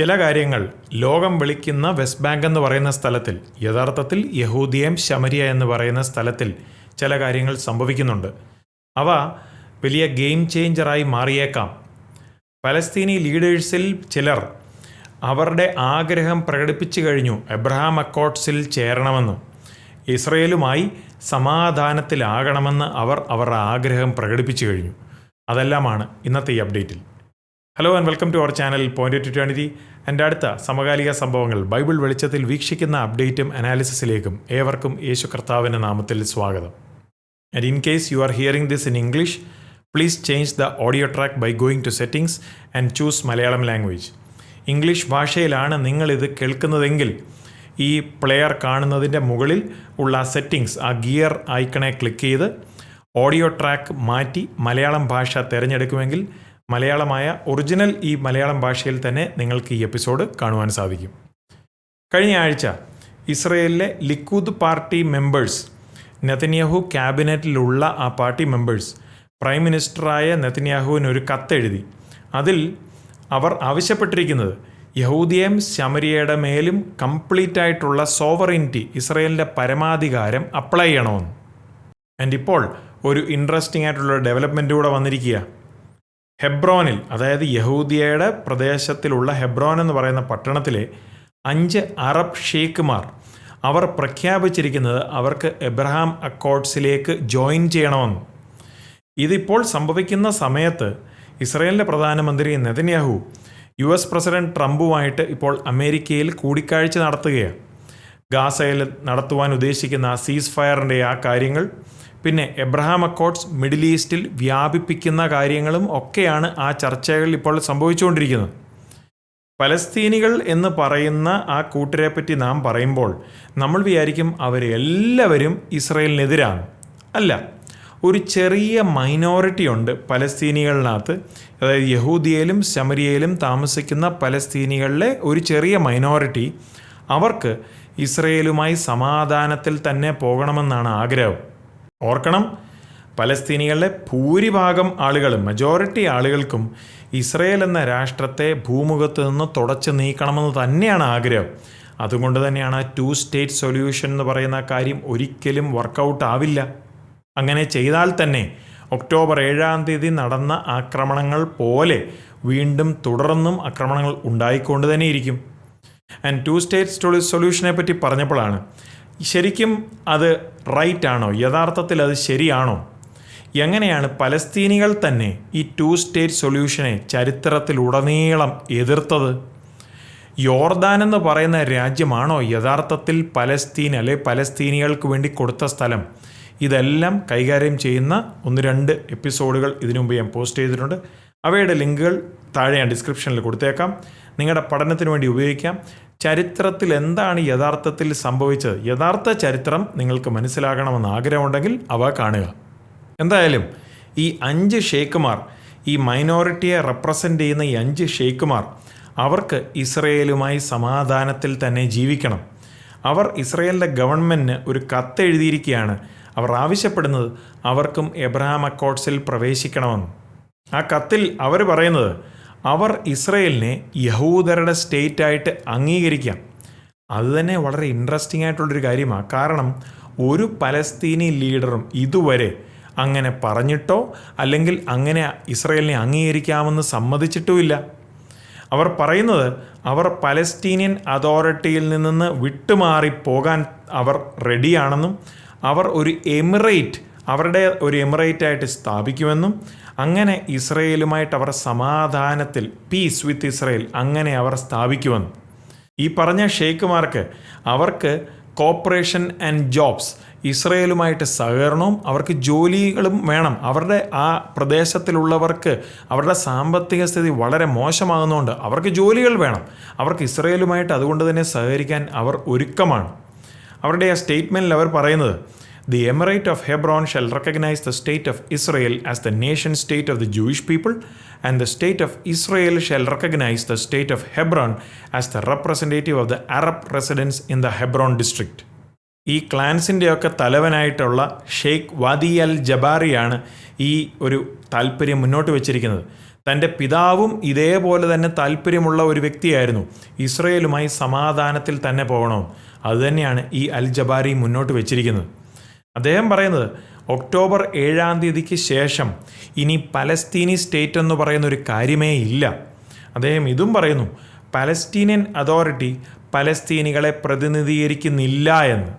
ചില കാര്യങ്ങൾ ലോകം വിളിക്കുന്ന വെസ്റ്റ് ബാങ്ക് എന്ന് പറയുന്ന സ്ഥലത്തിൽ യഥാർത്ഥത്തിൽ യഹൂദിയം ശമരിയ എന്ന് പറയുന്ന സ്ഥലത്തിൽ ചില കാര്യങ്ങൾ സംഭവിക്കുന്നുണ്ട്. അവ വലിയ ഗെയിം ചേഞ്ചറായി മാറിയേക്കാം. പലസ്തീനി ലീഡേഴ്സിൽ ചിലർ അവരുടെ ആഗ്രഹം പ്രകടിപ്പിച്ചു കഴിഞ്ഞു എബ്രഹാം അക്കോട്ട്സിൽ ചേരണമെന്ന് ഇസ്രയേലുമായി സമാധാനത്തിലാകണമെന്ന് അവർ അവരുടെ ആഗ്രഹം പ്രകടിപ്പിച്ചു കഴിഞ്ഞു. അതെല്ലാമാണ് ഇന്നത്തെ ഈ അപ്ഡേറ്റിൽ. Hello and welcome to our channel point two twenty എന്റെ അടുത്ത സമകാലിക സംഭവങ്ങൾ ബൈബിൾ വെളിച്ചത്തിൽ വീക്ഷിക്കുന്ന അപ്ഡേറ്റും അനാലിസിസിലേക്കും ഏവർക്കും യേശു കർത്താവിന്റെ നാമത്തിൽ സ്വാഗതം. And in case you are hearing this in English please change the audio track by going to settings and choose Malayalam language English ഭാഷയിലാണ് നിങ്ങളിത് കേൾക്കുന്നതെങ്കിൽ ഈ പ്ലെയർ കാണുന്നതിന്റെ മുകളിൽ ഉള്ള സെറ്റിംഗ്സ് ആ ഗിയർ ഐക്കണെ ക്ലിക്ക് ചെയ്ത് ഓഡിയോ ട്രാക്ക് മാറ്റി മലയാളം ഭാഷ തിരഞ്ഞെടുക്കുമെങ്കിൽ മലയാളമായ ഒറിജിനൽ ഈ മലയാളം ഭാഷയിൽ തന്നെ നിങ്ങൾക്ക് ഈ എപ്പിസോഡ് കാണുവാൻ സാധിക്കും. കഴിഞ്ഞ ആഴ്ച ഇസ്രയേലിലെ ലിക്കൂദ് പാർട്ടി മെമ്പേഴ്സ് നെതന്യാഹു ക്യാബിനറ്റിലുള്ള ആ പാർട്ടി മെമ്പേഴ്സ് പ്രൈം മിനിസ്റ്ററായ നെതന്യാഹുവിന് ഒരു കത്തെഴുതി. അതിൽ അവർ ആവശ്യപ്പെട്ടിരിക്കുന്നത് യഹൂദിയം ശമരിയയുടെ മേലും കംപ്ലീറ്റ് ആയിട്ടുള്ള സോവറിന്റി ഇസ്രയേലിന്റെ പരമാധികാരം അപ്ലൈ ചെയ്യണമെന്ന്. ആൻഡ് ഇപ്പോൾ ഒരു ഇൻട്രസ്റ്റിംഗ് ആയിട്ടുള്ള ഡെവലപ്മെന്റ് കൂടെ വന്നിരിക്കുക ഹെബ്രോനിൽ അതായത് യഹൂദിയയുടെ പ്രദേശത്തിലുള്ള ഹെബ്രോൻ എന്ന് പറയുന്ന പട്ടണത്തിലെ അഞ്ച് അറബ് ഷെയ്ഖുമാർ അവർ പ്രഖ്യാപിച്ചിരിക്കുന്നത് അവർക്ക് എബ്രഹാം അക്കോഡ്സിലേക്ക് ജോയിൻ ചെയ്യണമെന്ന്. ഇതിപ്പോൾ സംഭവിക്കുന്ന സമയത്ത് ഇസ്രയേലിന്റെ പ്രധാനമന്ത്രി നെതന്യാഹു യു എസ് പ്രസിഡന്റ് ട്രംപുമായിട്ട് ഇപ്പോൾ അമേരിക്കയിൽ കൂടിക്കാഴ്ച നടത്തുകയാണ്. ഗാസയിൽ നടത്തുവാൻ ഉദ്ദേശിക്കുന്ന സീസ് ഫയറിന്റെ ആ കാര്യങ്ങൾ പിന്നെ എബ്രഹാം അക്കോർഡ്സ് മിഡിൽ ഈസ്റ്റിൽ വ്യാപിപ്പിക്കുന്ന കാര്യങ്ങളും ഒക്കെയാണ് ആ ചർച്ചകളിൽ ഇപ്പോൾ സംഭവിച്ചുകൊണ്ടിരിക്കുന്നത്. പലസ്തീനികൾ എന്ന് പറയുന്ന ആ കൂട്ടരെ പറ്റി നാം പറയുമ്പോൾ നമ്മൾ വിചാരിക്കും അവരെല്ലാവരും ഇസ്രയേലിനെതിരാണ്. അല്ല ഒരു ചെറിയ മൈനോറിറ്റി ഉണ്ട് പലസ്തീനികളിനകത്ത്. അതായത് യഹൂദിയയിലും ശമരിയയിലും താമസിക്കുന്ന പലസ്തീനികളിലെ ഒരു ചെറിയ മൈനോറിറ്റി അവർക്ക് ഇസ്രയേലുമായി സമാധാനത്തിൽ തന്നെ പോകണമെന്നാണ് ആഗ്രഹം. ഓർക്കണം പലസ്തീനികളിലെ ഭൂരിഭാഗം ആളുകളും മെജോറിറ്റി ആളുകൾക്കും ഇസ്രയേൽ എന്ന രാഷ്ട്രത്തെ ഭൂമുഖത്ത് നിന്ന് തുടച്ചു നീക്കണമെന്ന് തന്നെയാണ് ആഗ്രഹം. അതുകൊണ്ട് തന്നെയാണ് ടു സ്റ്റേറ്റ് സൊല്യൂഷൻ എന്ന് പറയുന്ന കാര്യം ഒരിക്കലും വർക്കൗട്ട് ആവില്ല. അങ്ങനെ ചെയ്താൽ തന്നെ ഒക്ടോബർ ഏഴാം തീയതി നടന്ന ആക്രമണങ്ങൾ പോലെ വീണ്ടും തുടർന്നും ആക്രമണങ്ങൾ ഉണ്ടായിക്കൊണ്ട് തന്നെ ഇരിക്കും. ആൻഡ് ടു സ്റ്റേറ്റ് സൊല്യൂഷനെ പറ്റി പറഞ്ഞപ്പോഴാണ് ശരിക്കും അത് റൈറ്റ് ആണോ യഥാർത്ഥത്തിൽ അത് ശരിയാണോ? എങ്ങനെയാണ് പലസ്തീനികൾ തന്നെ ഈ ടു സ്റ്റേറ്റ് സൊല്യൂഷനെ ചരിത്രത്തിലുടനീളം എതിർത്തത്? യോർദാൻ എന്ന് പറയുന്ന രാജ്യമാണോ യഥാർത്ഥത്തിൽ പലസ്തീൻ അല്ലെ പലസ്തീനികൾക്ക് വേണ്ടി കൊടുത്ത സ്ഥലം? ഇതെല്ലാം കൈകാര്യം ചെയ്യുന്ന ഒന്ന് രണ്ട് എപ്പിസോഡുകൾ ഇതിനു ഞാൻ പോസ്റ്റ് ചെയ്തിട്ടുണ്ട്. അവയുടെ ലിങ്കുകൾ താഴെ ഞാൻ ഡിസ്ക്രിപ്ഷനിൽ കൊടുത്തേക്കാം. നിങ്ങളുടെ പഠനത്തിന് വേണ്ടി ഉപയോഗിക്കാം. ചരിത്രത്തിൽ എന്താണ് യഥാർത്ഥത്തിൽ സംഭവിച്ചത്? യഥാർത്ഥ ചരിത്രം നിങ്ങൾക്ക് മനസ്സിലാകണമെന്ന് ആഗ്രഹമുണ്ടെങ്കിൽ അവ കാണുക. എന്തായാലും ഈ അഞ്ച് ഷെയ്ഖുമാർ ഈ മൈനോറിറ്റിയെ റെപ്രസെന്റ് ചെയ്യുന്ന ഈ അഞ്ച് ഷെയ്ഖുമാർ അവർക്ക് ഇസ്രയേലുമായി സമാധാനത്തിൽ തന്നെ ജീവിക്കണം. അവർ ഇസ്രയേലിന്റെ ഗവൺമെന്റിന് ഒരു കത്തെഴുതിയിരിക്കുകയാണ്. അവർ ആവശ്യപ്പെടുന്നത് അവർക്കും എബ്രഹാം അക്കോട്ട്സിൽ പ്രവേശിക്കണമെന്ന്. ആ കത്തിൽ അവർ പറയുന്നത് അവർ ഇസ്രയേലിനെ യഹൂദരുടെ സ്റ്റേറ്റായിട്ട് അംഗീകരിക്കാം. അതുതന്നെ വളരെ ഇൻട്രസ്റ്റിംഗ് ആയിട്ടുള്ളൊരു കാര്യമാണ് കാരണം ഒരു പലസ്തീനി ലീഡറും ഇതുവരെ അങ്ങനെ പറഞ്ഞിട്ടോ അല്ലെങ്കിൽ അങ്ങനെ ഇസ്രയേലിനെ അംഗീകരിക്കാമെന്ന് സമ്മതിച്ചിട്ടുമില്ല. അവർ പറയുന്നത് അവർ പലസ്തീനിയൻ അതോറിറ്റിയിൽ നിന്ന് വിട്ടുമാറി പോകാൻ അവർ റെഡിയാണെന്നും അവർ ഒരു എമിറേറ്റ് അവരുടെ ഒരു എമിറേറ്റ് ആയിട്ട് സ്ഥാപിക്കുമെന്നും അങ്ങനെ ഇസ്രയേലുമായിട്ട് അവർ സമാധാനത്തിൽ പീസ് വിത്ത് ഇസ്രയേൽ അങ്ങനെ അവർ സ്ഥാപിക്കുമെന്ന് ഈ പറഞ്ഞ ഷെയ്ഖുമാർക്ക് അവർക്ക് കോപ്പറേഷൻ ആൻഡ് ജോബ്സ് ഇസ്രയേലുമായിട്ട് സഹകരണവും അവർക്ക് ജോലികളും വേണം. അവരുടെ ആ പ്രദേശത്തിലുള്ളവർക്ക് അവരുടെ സാമ്പത്തിക സ്ഥിതി വളരെ മോശമാകുന്നതുകൊണ്ട് അവർക്ക് ജോലികൾ വേണം. അവർക്ക് ഇസ്രയേലുമായിട്ട് അതുകൊണ്ട് തന്നെ സഹകരിക്കാൻ അവർ ഒരുക്കമാണ്. അവരുടെ ആ സ്റ്റേറ്റ്മെന്റിൽ അവർ പറയുന്നത് the emirate of Hebron shall recognize the state of Israel as the nation state of the Jewish people and the state of Israel shall recognize the state of Hebron as the representative of the Arab residents in the Hebron district ഈ ക്ലാൻസിന്റെയൊക്കെ തലവനായിട്ടുള്ള ഷെയ്ഖ് വാദി അൽ ജബാറിയാണ് ഈ ഒരു താല്പര്യം മുന്നോട്ട് വച്ചിരിക്കുന്നത്. തന്റെ പിതാവും ഇതേപോലെ തന്നെ താല്പര്യമുള്ള ഒരു വ്യക്തിയായിരുന്നു. ഇസ്രയേലുമായി സമാധാനത്തിൽ തന്നെ പോകണം. അതുതന്നെയാണ് ഈ അൽ ജബാരി മുന്നോട്ട് വെച്ചിരിക്കുന്നത്. അദ്ദേഹം പറയുന്നത് ഒക്ടോബർ ഏഴാം തീയതിക്ക് ശേഷം ഇനി പലസ്തീനി സ്റ്റേറ്റ് എന്ന് പറയുന്ന ഒരു കാര്യമേ ഇല്ല. അദ്ദേഹം ഇതും പറയുന്നു പലസ്തീനിയൻ അതോറിറ്റി പലസ്തീനികളെ പ്രതിനിധീകരിക്കുന്നില്ല എന്ന്.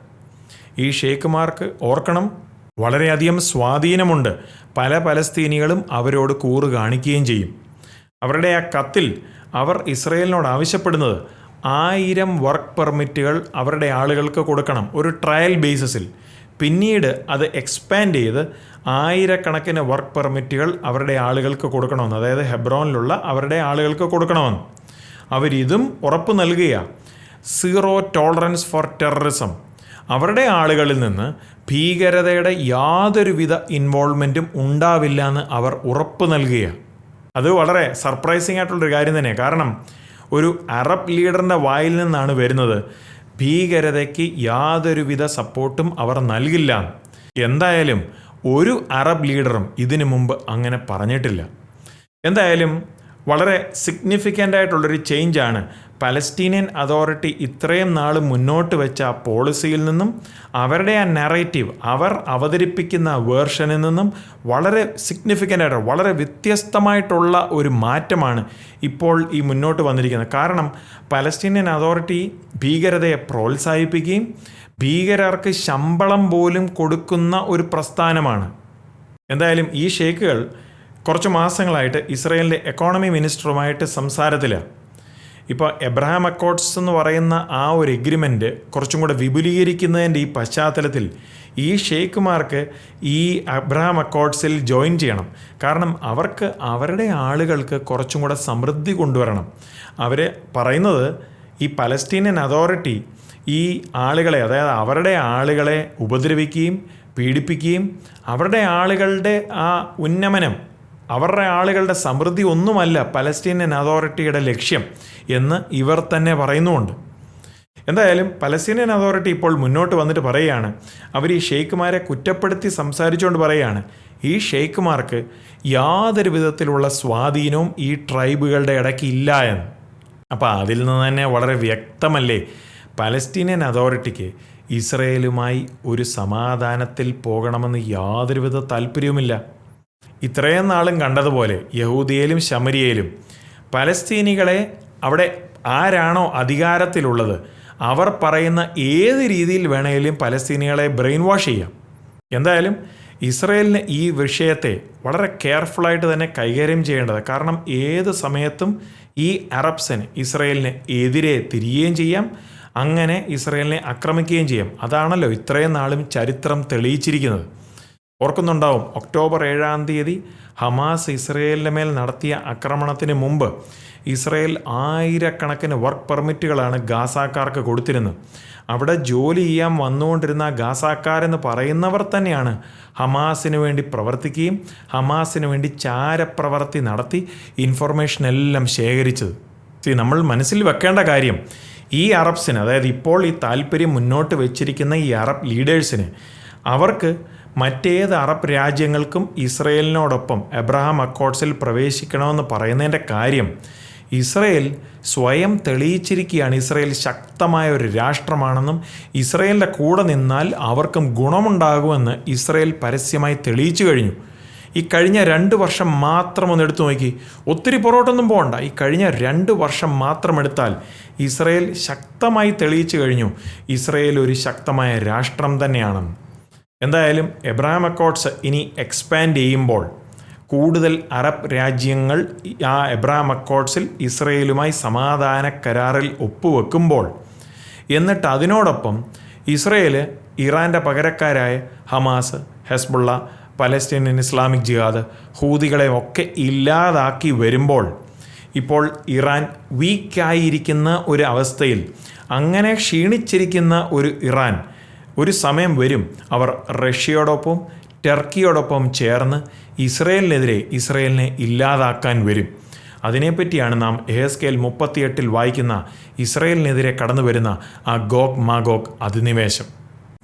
ഈ ഷേഖുമാർക്ക് ഓർക്കണം വളരെയധികം സ്വാധീനമുണ്ട് പല പലസ്തീനികളും അവരോട് കൂറ് കാണിക്കുകയും ചെയ്യും. അവരുടെ ആ കത്തിൽ അവർ ഇസ്രയേലിനോട് ആവശ്യപ്പെടുന്നത് ആയിരം വർക്ക് പെർമിറ്റുകൾ അവരുടെ ആളുകൾക്ക് കൊടുക്കണം ഒരു ട്രയൽ ബേസിസിൽ. പിന്നീട് അത് എക്സ്പാൻഡ് ചെയ്ത് ആയിരക്കണക്കിന് വർക്ക് പെർമിറ്റുകൾ അവരുടെ ആളുകൾക്ക് കൊടുക്കണമെന്ന് അതായത് ഹെബ്രോനിലുള്ള അവരുടെ ആളുകൾക്ക് കൊടുക്കണമെന്ന്. അവരിതും ഉറപ്പ് നൽകുകയാണ് സീറോ ടോളറൻസ് ഫോർ ടെററിസം അവരുടെ ആളുകളിൽ നിന്ന് ഭീകരതയുടെ യാതൊരുവിധ ഇൻവോൾവ്മെന്റും ഉണ്ടാവില്ല എന്ന് അവർ ഉറപ്പ് നൽകുകയാണ് അത് വളരെ സർപ്രൈസിങ് ആയിട്ടുള്ളൊരു കാര്യം തന്നെയാണ് കാരണം ഒരു അറബ് ലീഡറിന്റെ വായിൽ നിന്നാണ് വരുന്നത്. ഭീകരതയ്ക്ക് യാതൊരുവിധ സപ്പോർട്ടും അവർ നൽകില്ല. എന്തായാലും ഒരു അറബ് ലീഡറും ഇതിനു മുമ്പ് അങ്ങനെ പറഞ്ഞിട്ടില്ല. എന്തായാലും വളരെ സിഗ്നിഫിക്കന്റ് ആയിട്ടുള്ളൊരു ചേഞ്ചാണ് പലസ്തീനിയൻ അതോറിറ്റി ഇത്രയും നാൾ മുന്നോട്ട് വെച്ച ആ പോളിസിയിൽ നിന്നും അവരുടെ ആ നറേറ്റീവ് അവർ അവതരിപ്പിക്കുന്ന വേർഷനിൽ നിന്നും വളരെ സിഗ്നിഫിക്കന്റ് വളരെ വ്യത്യസ്തമായിട്ടുള്ള ഒരു മാറ്റമാണ് ഇപ്പോൾ ഈ മുന്നോട്ട് വന്നിരിക്കുന്നത്. കാരണം പലസ്റ്റീനിയൻ അതോറിറ്റി ഭീകരതയെ പ്രോത്സാഹിപ്പിക്കുകയും ഭീകരർക്ക് ശമ്പളം പോലും കൊടുക്കുന്ന ഒരു പ്രസ്ഥാനമാണ്. എന്തായാലും ഈ ഷേക്കുകൾ കുറച്ച് മാസങ്ങളായിട്ട് ഇസ്രയേലിന്റെ എക്കോണമി മിനിസ്റ്ററുമായിട്ട് സംസാരത്തിലാണ്. ഇപ്പോൾ എബ്രഹാം അക്കോർഡ്സ് എന്ന് പറയുന്ന ആ ഒരു എഗ്രിമെന്റ് കുറച്ചും കൂടെ വിപുലീകരിക്കുന്നതിന്റെ ഈ പശ്ചാത്തലത്തിൽ ഈ ഷെയ്ഖുമാർക്ക് ഈ അബ്രഹാം അക്കോർഡ്സിൽ ജോയിൻ ചെയ്യണം. കാരണം അവർക്ക് അവരുടെ ആളുകൾക്ക് കുറച്ചും കൂടെ സമൃദ്ധി കൊണ്ടുവരണം. അവർ പറയുന്നത് ഈ പലസ്തീനിയൻ അതോറിറ്റി ഈ ആളുകളെ അതായത് അവരുടെ ആളുകളെ ഉപദ്രവിക്കുകയും പീഡിപ്പിക്കുകയും അവരുടെ ആളുകളുടെ ആ ഉന്നമനം അവരുടെ ആളുകളുടെ സമൃദ്ധി ഒന്നുമല്ല പലസ്തീനിയൻ അതോറിറ്റിയുടെ ലക്ഷ്യം എന്ന് ഇവർ തന്നെ പറയുന്നുമുണ്ട്. എന്തായാലും പലസ്തീനിയൻ അതോറിറ്റി ഇപ്പോൾ മുന്നോട്ട് വന്നിട്ട് പറയുകയാണ്. അവർ ഈ ഷെയ്ഖുമാരെ കുറ്റപ്പെടുത്തി സംസാരിച്ചുകൊണ്ട് പറയുകയാണ്. ഈ ഷെയ്ഖുമാർക്ക് യാതൊരു വിധത്തിലുള്ള സ്വാധീനവും ഈ ട്രൈബുകളുടെ ഇടയ്ക്ക് ഇല്ല എന്ന്. അപ്പോൾ അതിൽ നിന്ന് തന്നെ വളരെ വ്യക്തമല്ലേ? പലസ്തീനിയൻ അതോറിറ്റിക്ക് ഇസ്രയേലുമായി ഒരു സമാധാനത്തിൽ പോകണമെന്ന് യാതൊരുവിധ താല്പര്യവുമില്ല. ഇത്രയും നാളും കണ്ടതുപോലെ യഹൂദിയയിലും ശമരിയയിലും പലസ്തീനികളെ അവിടെ ആരാണോ അധികാരത്തിലുള്ളത് അവർ പറയുന്ന ഏത് രീതിയിൽ വേണമെങ്കിലും പലസ്തീനികളെ ബ്രെയിൻ വാഷ് ചെയ്യാം. എന്തായാലും ഇസ്രയേലിന് ഈ വിഷയത്തെ വളരെ കെയർഫുള്ളായിട്ട് തന്നെ കൈകാര്യം ചെയ്യേണ്ടത് കാരണം ഏത് സമയത്തും ഈ അറബ്സിന് ഇസ്രയേലിന് എതിരെ തിരിയുകയും ചെയ്യാം അങ്ങനെ ഇസ്രയേലിനെ ആക്രമിക്കുകയും ചെയ്യാം. അതാണല്ലോ ഇത്രയും നാളും ചരിത്രം തെളിയിച്ചിരിക്കുന്നത്. ഓർക്കുന്നുണ്ടാവും. ഒക്ടോബർ ഏഴാം തീയതി ഹമാസ് ഇസ്രയേലിന്റെ മേൽ നടത്തിയ ആക്രമണത്തിന് മുമ്പ് ഇസ്രയേൽ ആയിരക്കണക്കിന് വർക്ക് പെർമിറ്റുകളാണ് ഗാസാക്കാർക്ക് കൊടുത്തിരുന്നത്. അവിടെ ജോലി ചെയ്യാൻ വന്നുകൊണ്ടിരുന്ന ഗാസാക്കാരെന്ന് പറയുന്നവർ തന്നെയാണ് ഹമാസിന് വേണ്ടി പ്രവർത്തിക്കുകയും ഹമാസിന് വേണ്ടി ചാരപ്രവർത്തി നടത്തി ഇൻഫർമേഷൻ എല്ലാം ശേഖരിച്ചത്. നമ്മൾ മനസ്സിൽ വെക്കേണ്ട കാര്യം. ഈ അറബ്സിന് അതായത് ഇപ്പോൾ ഈ താല്പര്യം മുന്നോട്ട് വെച്ചിരിക്കുന്ന ഈ അറബ് ലീഡേഴ്സിന് അവർക്ക് മറ്റേത് അറബ് രാജ്യങ്ങൾക്കും ഇസ്രയേലിനോടൊപ്പം എബ്രഹാം അക്കോർഡ്സിൽ പ്രവേശിക്കണമെന്ന് പറയുന്നതിന്റെ കാര്യം ഇസ്രയേൽ സ്വയം തെളിയിച്ചിരിക്കുകയാണ്. ഇസ്രയേൽ ശക്തമായ ഒരു രാഷ്ട്രമാണെന്നും ഇസ്രയേലിന്റെ കൂടെ നിന്നാൽ അവർക്കും ഗുണമുണ്ടാകുമെന്ന് ഇസ്രയേൽ പരസ്യമായി തെളിയിച്ചു കഴിഞ്ഞു. ഈ കഴിഞ്ഞ രണ്ട് വർഷം മാത്രം ഒന്ന് എടുത്തു നോക്കി. ഒത്തിരി പുറകോട്ടൊന്നും പോകണ്ട. ഈ കഴിഞ്ഞ രണ്ട് വർഷം മാത്രം എടുത്താൽ ഇസ്രയേൽ ശക്തമായി തെളിയിച്ചു കഴിഞ്ഞു. ഇസ്രയേൽ ഒരു ശക്തമായ രാഷ്ട്രം തന്നെയാണെന്ന് എന്തായാലും എബ്രഹാം അക്കോഡ്സ് ഇനി എക്സ്പാൻഡ് ചെയ്യുമ്പോൾ കൂടുതൽ അറബ് രാജ്യങ്ങൾ ആ എബ്രഹാം അക്കോഡ്സിൽ ഇസ്രയേലുമായി സമാധാന കരാറിൽ ഒപ്പുവെക്കുമ്പോൾ എന്നിട്ട് അതിനോടൊപ്പം ഇസ്രയേൽ ഇറാന്റെ പകരക്കാരായ Hamas Hezbollah Palestinian Islamic Jihad ഹൂതികളെ ഒക്കെ ഇല്ലാതാക്കി വരുമ്പോൾ ഇപ്പോൾ ഇറാൻ വീക്കായിരിക്കുന്ന ഒരു അവസ്ഥയിൽ അങ്ങനെ ക്ഷീണിച്ചിരിക്കുന്ന ഒരു ഇറാൻ ഒരു സമയം വരും അവർ റഷ്യയോടൊപ്പം ടർക്കിയോടൊപ്പം ചേർന്ന് ഇസ്രയേലിനെതിരെ ഇസ്രയേലിനെ ഇല്ലാതാക്കാൻ വരും. അതിനെപ്പറ്റിയാണ് നാം എഹസ്കേൽ മുപ്പത്തിയെട്ടിൽ വായിക്കുന്ന ഇസ്രയേലിനെതിരെ കടന്നു വരുന്ന ആ ഗോഗ് മാഗോക് അധിനിവേശം.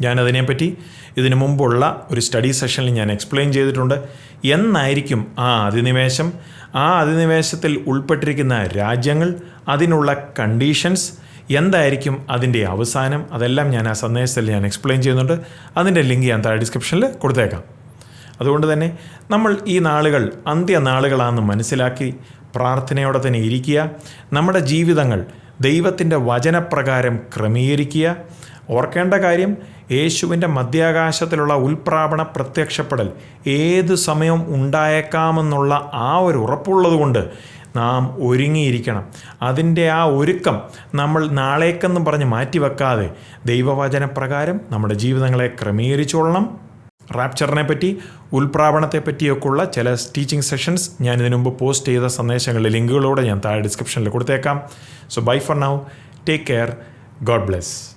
ഞാനതിനെപ്പറ്റി ഇതിനു മുമ്പുള്ള ഒരു സ്റ്റഡി സെഷനിൽ ഞാൻ എക്സ്പ്ലെയിൻ ചെയ്തിട്ടുണ്ട്. എന്നായിരിക്കും ആ അധിനിവേശം? ആ അധിനിവേശത്തിൽ ഉൾപ്പെട്ടിരിക്കുന്ന രാജ്യങ്ങൾ അതിനുള്ള കണ്ടീഷൻസ് എന്തായിരിക്കും അതിന്റെ അവസാനം? അതെല്ലാം ഞാൻ ആ സന്ദേശത്തിൽ ഞാൻ എക്സ്പ്ലെയിൻ ചെയ്യുന്നുണ്ട്. അതിന്റെ ലിങ്ക് ഞാൻ താഴെ ഡിസ്ക്രിപ്ഷനിൽ കൊടുത്തേക്കാം. അതുകൊണ്ട് തന്നെ നമ്മൾ ഈ നാളുകൾ അന്ത്യനാളുകളാണെന്ന് മനസ്സിലാക്കി പ്രാർത്ഥനയോടെ തന്നെ ഇരിക്കുക. നമ്മുടെ ജീവിതങ്ങൾ ദൈവത്തിന്റെ വചനപ്രകാരം ക്രമീകരിക്കുക. ഓർക്കേണ്ട കാര്യം യേശുവിന്റെ മധ്യാകാശത്തിലുള്ള ഉൽപ്രാപണ പ്രത്യക്ഷപ്പെടൽ ഏത് സമയവും ഉണ്ടായേക്കാമെന്നുള്ള ആ ഒരു ഉറപ്പുള്ളതുകൊണ്ട് നാം ഒരുങ്ങിയിരിക്കണം. അതിന്റെ ആ ഒരുക്കം നമ്മൾ നാളേക്കെന്നും പറഞ്ഞ് മാറ്റിവെക്കാതെ ദൈവവചനപ്രകാരം നമ്മുടെ ജീവിതങ്ങളെ ക്രമീകരിച്ചോളണം. റാപ്ചറിനെ പറ്റി ഉൽപ്രാപണത്തെ പറ്റിയൊക്കെയുള്ള ചില ടീച്ചിങ് സെഷൻസ് ഞാൻ ഇതിനു മുമ്പ് പോസ്റ്റ് ചെയ്ത സന്ദേശങ്ങളുടെ ലിങ്കുകളോടെ ഞാൻ താഴെ ഡിസ്ക്രിപ്ഷനിൽ കൊടുത്തേക്കാം. So bye for now take care God bless